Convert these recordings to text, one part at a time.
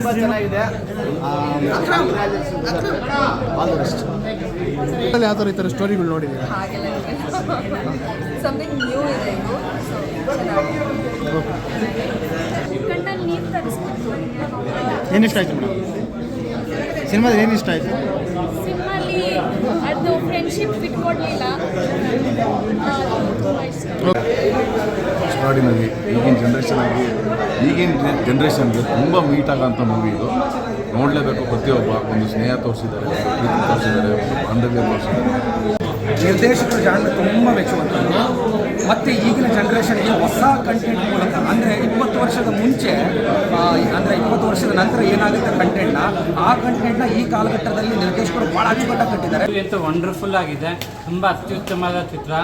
ತುಂಬ ಚೆನ್ನಾಗಿದೆ. All the best ಯಾವ ಥರ ಈ ಥರ ಸ್ಟೋರಿಗಳು ನೋಡಿದ್ದೀರಾ? ಸಮಥಿಂಗ್ ನ್ಯೂ ಇದೆ ಇದು. ಏನು ಇಷ್ಟ ಆಯಿತು ಮೇಡಮ್? ಸಿನಿಮಾದಲ್ಲಿ ಏನು ಇಷ್ಟ ಆಯಿತು? ಸಿನಿಮಾಲಿ ಅದು ಫ್ರೆಂಡ್ಶಿಪ್ ಬಿಟ್ಕೊಡ್ಲಿಲ್ಲ. ತುಂಬ ಇಷ್ಟ. ಎಕ್ಸ್ಟ್ರಾಡಿನರಿ ಈಗಿನ ಜನ್ರೇಷನಾಗಿ ಈಗಿನ ಜನ್ರೇಷನ್ಗೆ ತುಂಬ ಮೀಟ್ ಆಗೋಂಥ ಮೂವಿ ಇದು. ನೋಡಲೇಬೇಕು ಪ್ರತಿಯೊಬ್ಬ ಒಂದು ಸ್ನೇಹ ತೋರಿಸಿದ್ದಾರೆ ಒಂದು ಪ್ರೀತಿ ತೋರಿಸಿದ್ದಾರೆ ಒಂದು ಬಾಂಧವ್ಯ ತೋರಿಸಿದ್ದಾರೆ. ನಿರ್ದೇಶಕರು ಜಾಣ ತುಂಬ ಮೆಚ್ಚುವಂಥದ್ದು ಮತ್ತು ಈಗಿನ ಜನ್ರೇಷನ್ಗೆ ಹೊಸ ಕಂಟೆಂಟ್ ಮೂಲಕ ಅಂದರೆ ಇಪ್ಪತ್ತು ವರ್ಷದ ಮುಂಚೆ ಅಂದರೆ ಇಪ್ಪತ್ತು ವರ್ಷದ ನಂತರ ಏನಾಗುತ್ತೆ ಕಂಟೆಂಟ್ನ ಆ ಕಂಟೆಂಟ್ನ ಈ ಕಾಲಘಟ್ಟದಲ್ಲಿ ನಿರ್ದೇಶಕರು ಭಾಳ ಅಚ್ಚುಕಟ್ಟಾಗಿ ಕಟ್ಟಿದ್ದಾರೆ. ವಂಡರ್ಫುಲ್ ಆಗಿದೆ. ತುಂಬ ಅತ್ಯುತ್ತಮವಾದ ಚಿತ್ರ.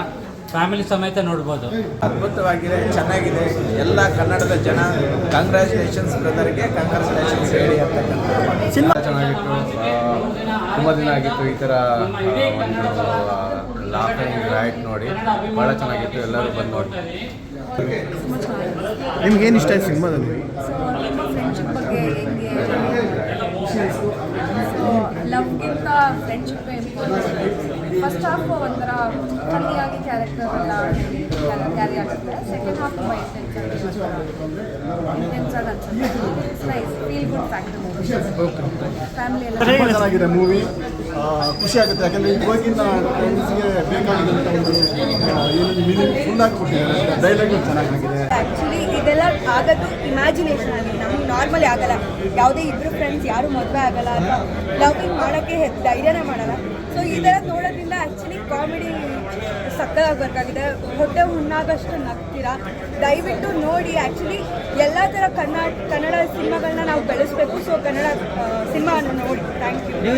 ಫ್ಯಾಮಿಲಿ ಸಮೇತ ನೋಡ್ಬೋದು. ಅದ್ಭುತವಾಗಿದೆ ಚೆನ್ನಾಗಿದೆ. ಎಲ್ಲ ಕನ್ನಡದ ಜನ ಕಂಗ್ರ್ಯಾಚುಲೇಷನ್ಸ್ ಬ್ರದರ್ಗೆ ಕಂಗ್ರ್ಯಾಚುಲೇಷನ್ಸ್ ಹೇಳಿ ಅಂತಕ್ಕಂಥ ಸಿನಿಮಾ ಚೆನ್ನಾಗಿತ್ತು. ತುಂಬ ದಿನ ಆಗಿತ್ತು ಈ ಥರ ಒಂದು ಲಾಫಿಂಗ್ ರೈಟ್ ನೋಡಿ. ಭಾಳ ಚೆನ್ನಾಗಿತ್ತು ಎಲ್ಲರೂ ಬಂದು ನೋಡಿ. ನಿಮ್ಗೇನು ಏನು ಇಷ್ಟ ಆಯ್ತು ಸಿನಿಮಾದಲ್ಲಿ? ಲವ್ಗಿಂತ ಫ್ರೆಂಡ್ಶಿಪ್ ಫಸ್ಟ್ ಹಾಫ್ ಒಂಥರ ಫನ್ನಿಯಾಗಿ ಕ್ಯಾರೆಕ್ಟರ್ ಎಲ್ಲ ಕ್ಯಾರಿ ಆಗುತ್ತೆ ಸೆಕೆಂಡ್ ಹಾಫ್ ತುಂಬ ಇಂಟೆನ್ಸ್ ಆಗಿ ಅನ್ಸುತ್ತೆ. Nice feel good factor family ಎಲ್ಲ ತುಂಬ ಚೆನ್ನಾಗಿದೆ ಮೂವಿ ಖುಷಿ ಆಗುತ್ತೆ. ಯಾಕಂದರೆ ಇವಾಗಿನ ಫ್ರೆಂಡ್ಸ್ಗೆ ಬೇಕಾಗಿದ್ದಂಥ ಒಂದು ಏನು ಮೀನಿಂಗ್ ಫುಲ್ ಆಗಿ ಕೊಟ್ಟಿದ್ದಾರೆ. ಡೈಲಾಗ್ ಚೆನ್ನಾಗಿದೆ. ಆ್ಯಕ್ಚುಲಿ ಇದೆಲ್ಲ ಆಗೋದು ಇಮ್ಯಾಜಿನೇಷನ್ ಅಲ್ಲಿ. ನಮ್ಗೆ ನಾರ್ಮಲಿ ಆಗಲ್ಲ. ಯಾವುದೇ ಇಬ್ಬರು ಫ್ರೆಂಡ್ಸ್ ಯಾರು ಮದುವೆ ಆಗಲ್ಲ ಅಥವಾ ಲವಿಂಗ್ ಮಾಡೋಕ್ಕೆ ಹೆಚ್ಚು ಧೈರ್ಯನೇ ಮಾಡಲ್ಲ. ಸೊ ಈ ಥರ ನೋಡೋದ್ರಿಂದ ಆ್ಯಕ್ಚುಲಿ ಕಾಮಿಡಿ ಸಕ್ಕದಾಗಬೇಕಾಗಿದೆ ಹೊಟ್ಟೆ ಹುಣ್ಣಾಗಷ್ಟು ನಗ್ತೀರಾ? ದಯವಿಟ್ಟು ನೋಡಿ ಆ್ಯಕ್ಚುಲಿ ಎಲ್ಲ ಥರ ಕನ್ನಡ ಕನ್ನಡ ಸಿನಿಮಾಗಳನ್ನ ನಾವು ಬೆಳೆಸಬೇಕು. ಸೊ ಕನ್ನಡ ಸಿನಿಮಾವನ್ನು ನೋಡಿ. Thank you